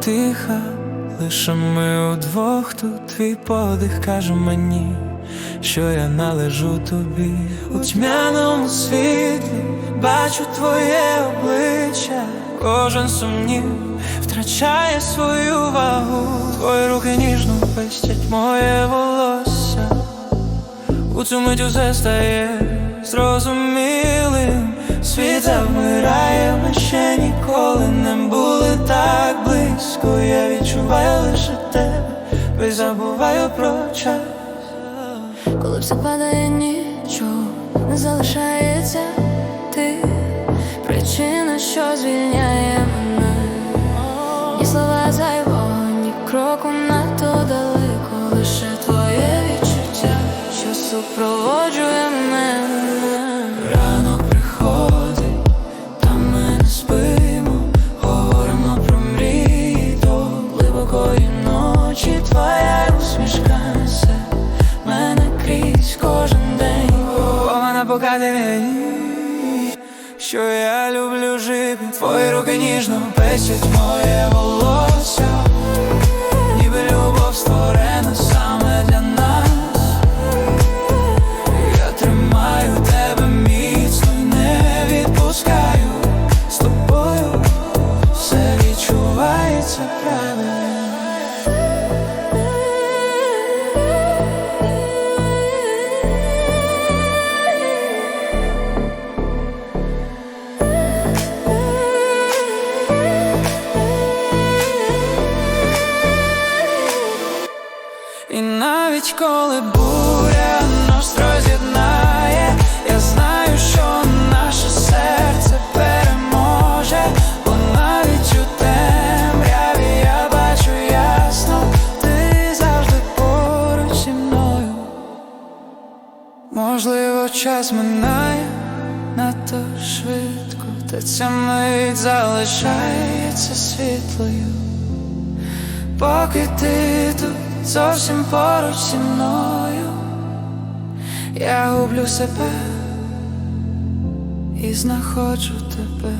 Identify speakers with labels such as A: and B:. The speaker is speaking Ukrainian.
A: тиха, лише ми удвох тут. Твій подих каже мені, що я належу тобі. У тьмяному світлі, бачу твоє обличчя, кожен сумнів втрачає свою вагу, твої руки ніжно пестять моє волосся. У цю мить усе стає зрозумілим. Світ завмирає, ми ще ніколи близько Я відчуваю лише тебе, і забуваю про час.
B: Коли все падає, нічого не залишається. Ти причина, що звільняє мене, ні слова зайвого, ні кроку надто далеко, лише твоє відчуття, що супроводжує мене.
A: Мені, що я люблю жити? Твої руки ніжно печать моє волосся. Ніби любов створена саме для нас. Я тримаю тебе міцно не відпускаю. З тобою все відчувається правильно. Навіть коли буря нас роз'єднає, я знаю, що наше серце переможе, бо навіть у темряві я бачу ясно, ти завжди поруч зі мною. Можливо, час минає надто швидко, та ця мить залишається світлою. Поки ти тут зовсім поруч зі мною, я гублю себе і знаходжу тебе.